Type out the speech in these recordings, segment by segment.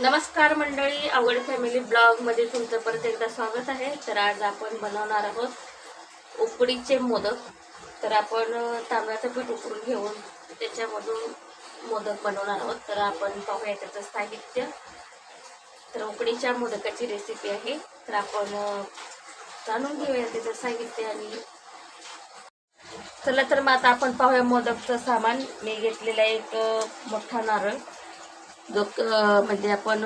नमस्कार मंडळी आवड फॅमिली ब्लॉगमध्ये तुमचं परत एकदा स्वागत आहे. तर आज आपण बनवणार आहोत उकडीचे मोदक. तर आपण तांदळाचं पीठ उकडून घेऊन त्याच्यामधून मोदक बनवणार आहोत. तर आपण पाहूया त्याचं साहित्य. तर उकडीच्या मोदकाची रेसिपी आहे. तर आपण जाणून घेऊया त्याचं साहित्य आणि चला तर मग आता आपण पाहूया मोदकचं सामान. मी घेतलेला एक मोठा नारळ. जो क- म्हणजे आपण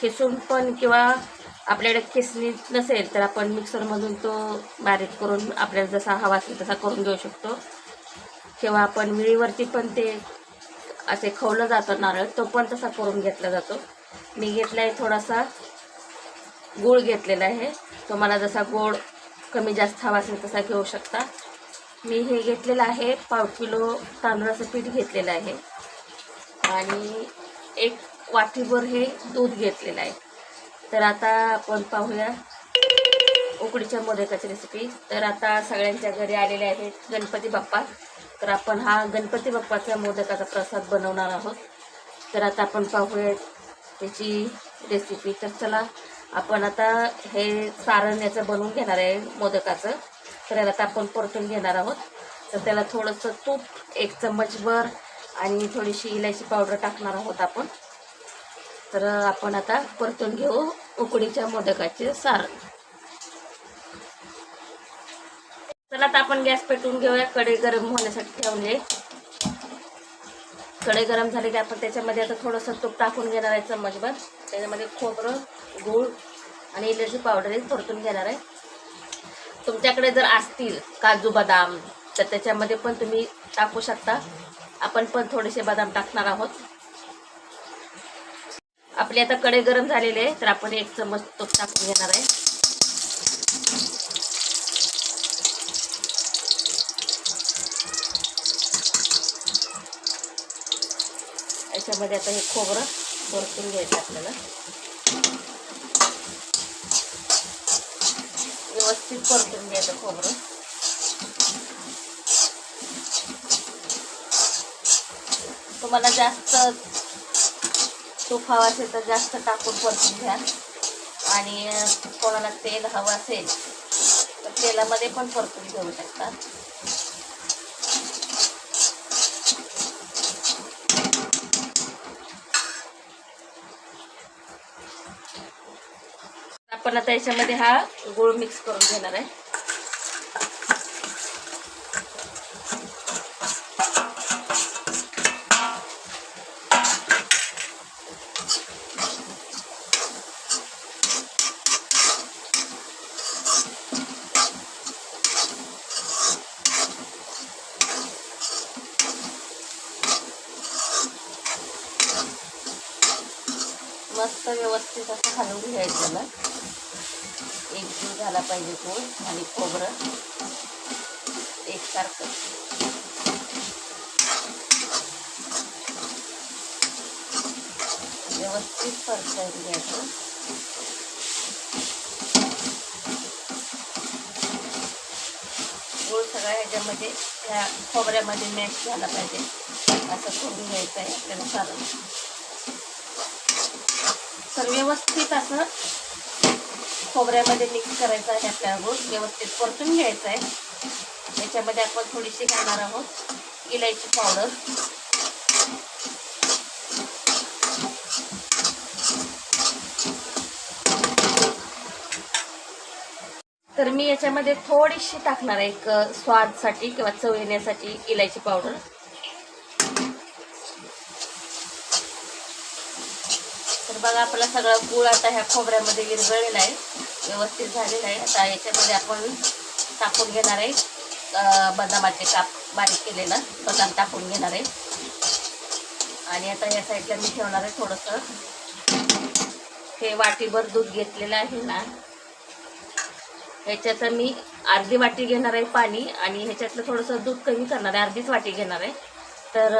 खिसून पण किंवा आपल्याकडे खिसणी नसेल तर आपण मिक्सरमधून तो बारीक करून आपल्याला जसा हवा असेल तसा करून घेऊ शकतो. किंवा आपण विळीवरती पण ते असे खवलं जातं नारळ तो पण तसा करून घेतला जातो. मी घेतला आहे थोडासा गूळ घेतलेला आहे. तुम्हाला जसा गोड कमी जास्त हवा असेल तसा घेऊ शकता. मी हे घेतलेलं आहे पाव किलो तांदळाचं पीठ घेतलेलं आहे. आणि एक वाटीभर हे दूध घेतलेलं आहे. तर आता आपण पाहूया उकडीच्या मोदकाची रेसिपी तर आता सगळ्यांच्या घरी आलेले आहेत गणपती बाप्पा. तर आपण हा गणपती बाप्पाचा मोदकाचा प्रसाद बनवणार आहोत. तर आता आपण पाहूया त्याची रेसिपी तर चला आपण आता हे सारण याचं बनवून घेणार आहे मोदकाचं. तर याला आता आपण परतून घेणार आहोत. तर त्याला थोडंसं तूप एक चम्मचभर आणि थोडीशी इलायची पावडर टाकणार आहोत आपण. तर आपण आता परतून घेऊ उकडीच्या मोदकाचे सार. चला आता आपण गॅस पेटवून घेऊया. कढई गरम होण्यासाठी ठेवले. कढई गरम झाली की आपण त्याच्यामध्ये आता थोडंसं तूप टाकून घेणार आहे चम्मचभर. त्याच्यामध्ये खोबरं गूळ आणि इलायची पावडर परतून घेणार आहे. तुमच्याकडे जर असतील काजू बदाम तर त्याच्यामध्ये पण तुम्ही टाकू शकता. आपण पण थोडेसे बदाम टाकणार आहोत. आपली आता कडे गरम झालेले आहे तर आपण एक चमच तूप टाकून घेणार आहे. याच्यामध्ये आता हे खोबरं परतून घ्यायचं आपल्याला. व्यवस्थित परतून घ्यायचं खोबरं. तुम्हाला जास्त तूप हवं असेल तर जास्त टाकून परतून घ्या. आणि कोणाला तेल हवं असेल तर तेलामध्ये पण परतून घेऊ शकता. आपण आता याच्यामध्ये हा गुळ मिक्स करून घेणार आहे मस्त व्यवस्थित असं हलवून घ्यायचं त्याला एकजीव झाला पाहिजे गूळ आणि खोबरं. एकसारखं. व्यवस्थित परतवून घ्यायचं. गूळ सगळ्या ह्याच्यामध्ये ह्या खोबऱ्यामध्ये मॅश झाला पाहिजे. असं करून घ्यायचं आहे. आपल्याला सारण तर व्यवस्थित असं खोबऱ्यामध्ये मिक्स करायचं आहे आपल्या अगोदर. व्यवस्थित परतून घ्यायचं आहे याच्यामध्ये आपण थोडीशी घालणार आहोत इलायची पावडर तर मी याच्यामध्ये थोडीशी टाकणार आहे एक स्वादसाठी किंवा चव येण्यासाठी इलायची पावडर तर बघा आपला सगळा गूळ आता ह्या खोबऱ्यामध्ये विरघळलेला आहे. व्यवस्थित झालेला आहे. आता याच्यामध्ये आपण टाकून घेणार आहे. बदामाचे काप बारीक केलेलं. बदाम टाकून घेणार आहे. आणि आता या साईडला मी ठेवणार आहे थोडंसं. हे वाटीभर दूध घेतलेलं आहे ना. ह्याच्यात मी अर्धी वाटी घेणार आहे पाणी आणि ह्याच्यातलं थोडंसं दूध कमी करणार आहे. अर्धीच वाटी घेणार आहे. तर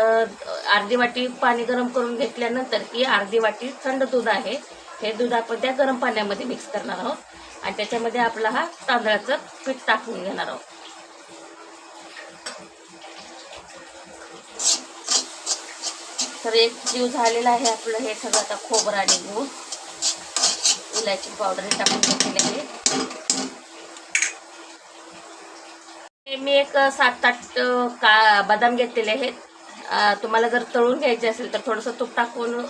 अर्धी वाटी पाणी गरम करून घेतल्यानंतर ही अर्धी वाटी थंड दूध आहे. हे दूध आपण त्या गरम पाण्यामध्ये मिक्स करणार आहोत. आणि त्याच्यामध्ये आपला हा तांदळाचं पीठ टाकून घेणार आहोत. तर एक जीव झालेला आहे आपलं. हे सगळं आता खोबरं आणि गूळ इलायची पावडर टाकून घेतलेली आहे. मी एक सात आठ का बदाम घेतलेले आहेत. तुम्हाला जर तळून घ्यायचे असेल तर थोडंसं तूप टाकून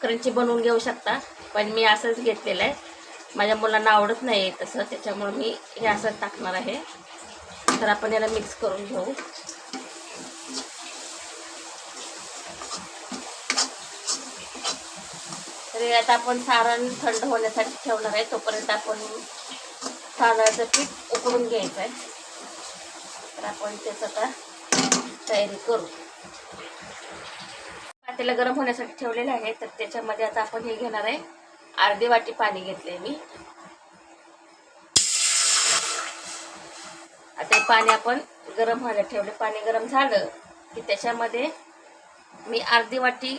क्रंची बनवून घेऊ शकता. पण मी असंच घेतलेलं आहे. माझ्या मुलांना आवडत नाही तसं त्याच्यामुळं मी हे असंच टाकणार आहे. तर आपण याला मिक्स करून घेऊ. तर आता आपण सारण थंड होण्यासाठी ठेवणार आहे. तोपर्यंत आपण तांदळाचं पीठ उकडून घ्यायचं आहे. तर आपण त्याचं आता तयारी करू. पातेला गरम होण्यासाठी ठेवलेलं आहे तर त्याच्यामध्ये आता आपण हे घेणार आहे. अर्धी वाटी पाणी घेतले मी. आता पाणी आपण गरम व्हायला ठेवले. पाणी गरम झालं की त्याच्यामध्ये मी अर्धी वाटी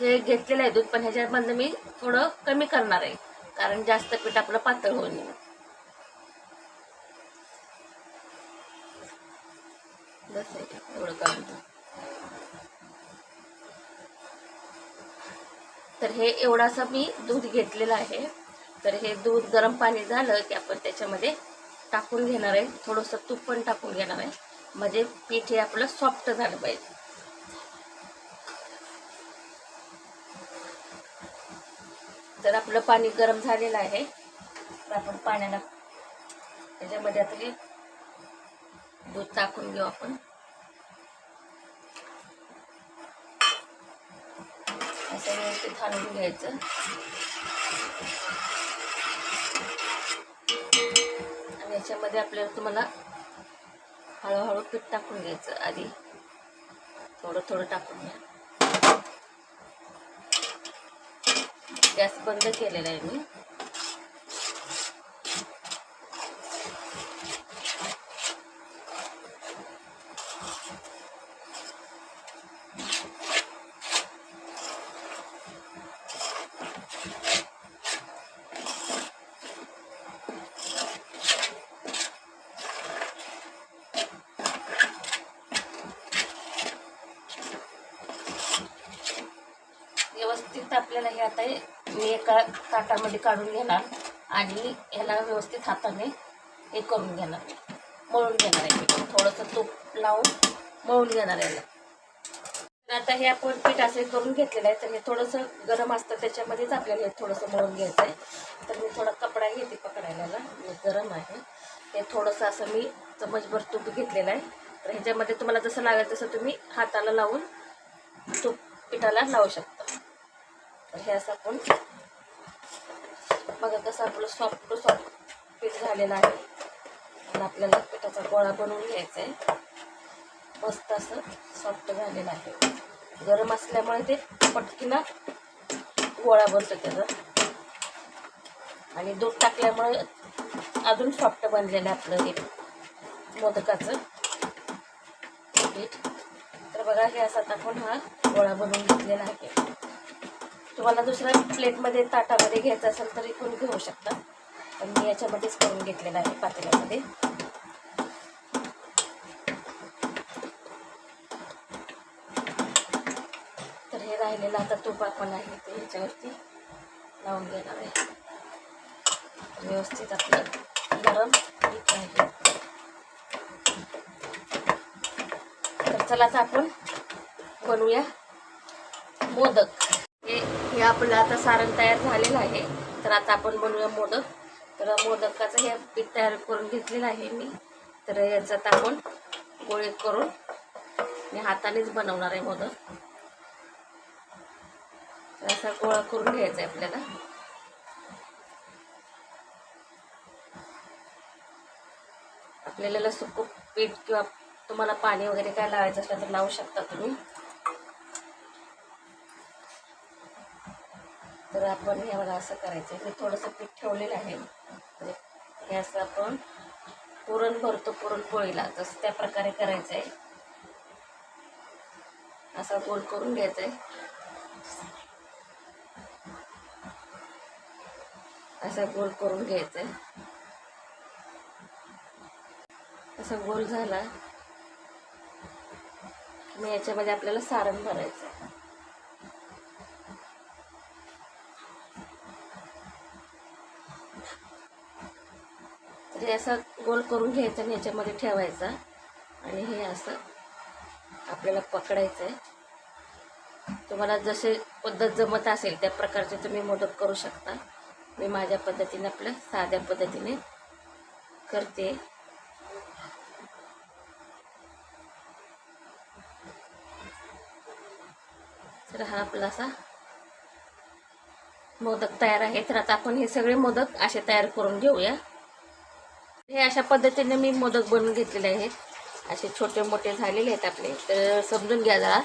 हे घेतलेलं आहे दूध पण ह्याच्यामधलं मी थोडं कमी करणार आहे कारण जास्त पीठ आपलं पातळ होऊ नये बस आहे, एवढं काढून तर हे एवढासा मी दूध घेतलेलं आहे. तर हे दूध गरम पाणी झालं की आपण त्याच्यामध्ये टाकून घेणार आहे. थोडंसं तूप पण टाकून घेणार आहे. म्हणजे पीठ हे आपलं सॉफ्ट झालं पाहिजे. तर आपलं पाणी गरम झालेलं आहे. तर आपण पाण्याला त्याच्यामध्ये आता हे दूध टाकून घेऊ आपण. असं व्यवस्थित हलवून घ्यायचं. आणि याच्यामध्ये आपल्याला तुम्हाला हळूहळू पीठ टाकून घ्यायचं आधी. थोडं थोडं टाकून घ्या. गॅस बंद केलेला आहे मी. व्यवस्थित आपल्याला हे आता हे मी एका ताटामध्ये काढून घेणार आणि ह्याला व्यवस्थित हाताने हे करून घेणार. मळून घेणार आहे थोडंसं तूप लावून मळून घेणार याला आता हे आपण पीठ असे करून घेतलेलं आहे. तर हे थोडंसं गरम असतं त्याच्यामध्येच आपल्याला हे थोडंसं मळून घ्यायचं आहे. तर मी थोडा कपडा घेते पकडायला. गरम आहे. हे थोडंसं असं मी चमचभर तूप घेतलेलं आहे. तर ह्याच्यामध्ये तुम्हाला जसं लागेल तसं तुम्ही हाताला लावून तूप पिठाला लावू शकता. हे असं आपण बघा कसं आपलं सॉफ्ट सॉफ्ट पीठ झालेलं आहे. आणि आपल्याला पिठाचा गोळा बनवून घ्यायचा आहे मस्त असं सॉफ्ट झालेलं आहे. गरम असल्यामुळे ते पटकीनं गोळा बनतो त्याचा. आणि दूध टाकल्यामुळे अजून सॉफ्ट बनलेलं आहे आपलं हे मोदकाचं पीठ. तर बघा हे असं टाकून हा गोळा बनवून घेतलेला आहे. तुम्हाला दुसऱ्या प्लेटमध्ये ताटामध्ये घ्यायचं असेल तर इथून घेऊ शकता. पण मी याच्यामध्येच करून घेतलेलं आहे पातेल्यामध्ये. तर हे राहिलेलं आता तूप आपण आहे ते ह्याच्यावरती लावून घेणार आहे. व्यवस्थित आपलं गरम पीठ आहे. तर चला आता आपण बनवूया मोदक. हे आपलं आता सारण तयार झालेलं आहे. तर आता आपण बनवूया मोदक. तर मोदकाचं हे पीठ तयार करून घेतलेलं आहे मी. तर याच्यात आपण गोळे करून मी हातानेच बनवणार आहे मोदक. तर असा गोळा करून घ्यायचा आहे आपल्याला. आपल्याला सुकं पीठ किंवा तुम्हाला पाणी वगैरे काय लावायचं असलं तर लावू शकता तुम्ही. तर आपण ह्याला असं करायचं आहे मी थोडंसं पीठ ठेवलेलं आहे. म्हणजे हे असं आपण पुरण भरतो पुरणपोळीला तसं त्या प्रकारे करायचं आहे असा गोल करून घ्यायचा आहे असा गोल करून घ्यायचा आहे असा गोल झाला मी याच्यामध्ये आपल्याला सारण भरायचं आहे म्हणजे असं गोल करून घ्यायचं आणि ह्याच्यामध्ये ठेवायचा. आणि हे असं आपल्याला पकडायचं आहे तुम्हाला जसे पद्धत जमत असेल त्या प्रकारचे तुम्ही मोदक करू शकता. मी माझ्या पद्धतीने आपल्या साध्या पद्धतीने करते. तर हा आपला असा मोदक तयार आहे. तर आता आपण हे सगळे मोदक असे तयार करून घेऊया. हे अशा पद्धतीने मी मोदक बनवून घेतलेले आहेत असे छोटे मोठे झालेले आहेत आपले. तर समजून घ्या जरा.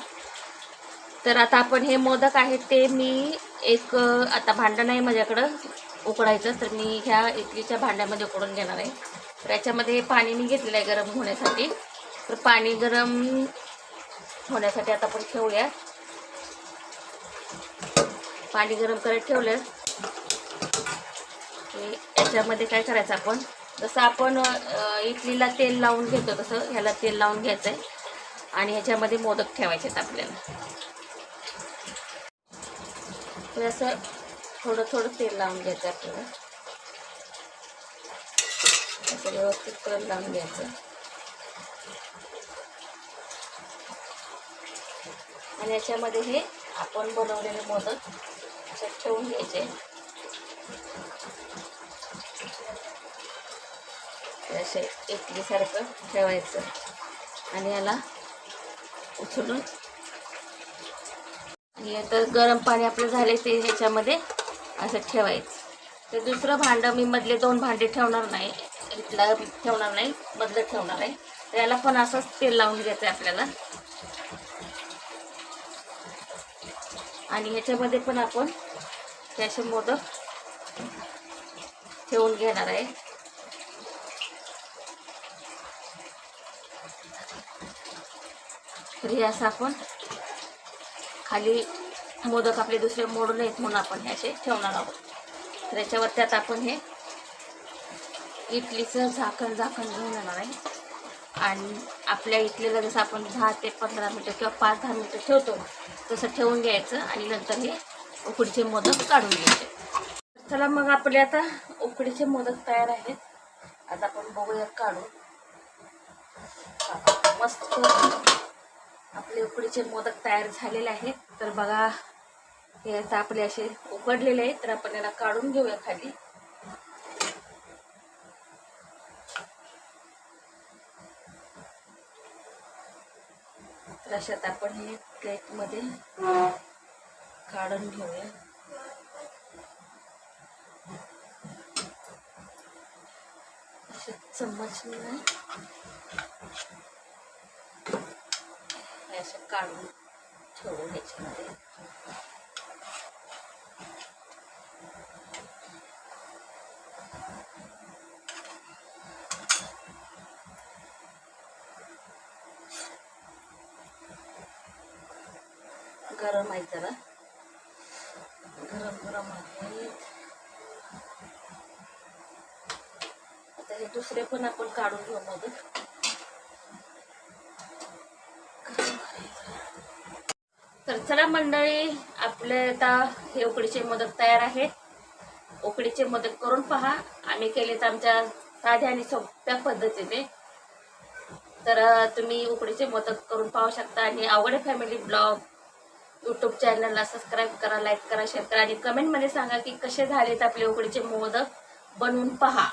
तर आता आपण हे मोदक आहेत ते मी एक आता भांडं नाही माझ्याकडं उकडायचं तर मी ह्या इडलीच्या भांड्यामध्ये उकडून घेणार आहे. तर याच्यामध्ये पाणी मी घेतलेलं आहे गरम होण्यासाठी. तर पाणी गरम होण्यासाठी आता आपण ठेवूया. पाणी गरम करत ठेवलं. की याच्यामध्ये काय करायचं आपण? जसं आपण इडलीला तेल लावून घेतो तसं ह्याला तेल लावून घ्यायचं आहे आणि ह्याच्यामध्ये मोदक ठेवायचे आहेत आपल्याला असं थोडं थोडं तेल लावून घ्यायचं आपल्याला. असं व्यवस्थित करून लावून घ्यायचं आणि याच्यामध्ये हे आपण बनवलेले मोदक असं ठेवून घ्यायचे. असे इडलीसारखं ठेवायचं. आणि याला उचलून. आणि आता गरम पाणी आपलं झाले ते ह्याच्यामध्ये असं ठेवायचं. तर दुसरं भांडं मी मधले दोन भांडे ठेवणार नाही. इथला ठेवणार नाही मधलं ठेवणार आहे. तर याला पण असंच तेल लावून घ्यायचं आहे आपल्याला. आणि ह्याच्यामध्ये पण आपण त्याचे मोदक ठेवून घेणार आहे. तर हे असं आपण खाली मोदक आपले दुसरे मोडू नयेत म्हणून आपण हे असे ठेवणार आहोत. तर याच्यावरती आता आपण हे इडलीचं झाकण झाकण घेऊन येणार आहे. आणि आपल्या इडलीला जसं आपण दहा ते पंधरा मिनटं किंवा पाच दहा मिनटं ठेवतो तसं ठेवून घ्यायचं आणि नंतर हे उकडीचे मोदक काढून घ्यायचे. चला मग आपले आता उकडीचे मोदक तयार आहेत. आता आपण बघूया काढून. मस्त आपले उकडीचे मोदक तयार झालेले आहेत. तर बघा हे आता आपले असे उकडलेले आहेत. तर आपण याला काढून घेऊया खाली. तर अशात आपण हे प्लेटमध्ये काढून घेऊया. असे चम्मच नाही हे असं काढून ठेवू ह्याच्यामध्ये. गरम आहे जरा. गरम गरम आहेत. आता हे दुसरे पण आपण काढून घेऊ मग. तर चला मंडळी आपले आता हे उकडीचे मोदक तयार आहेत. उकडीचे मोदक करून पहा. आम्ही केले तर आमच्या साध्या आणि सोप्या पद्धतीने. तर तुम्ही उकडीचे मोदक करून पाहू शकता. आणि आवडे फॅमिली ब्लॉग यूट्यूब चॅनलला सबस्क्राईब करा लाईक करा शेअर करा. आणि कमेंटमध्ये सांगा की कसे झालेत आपले उकडीचे मोदक. बनवून पहा.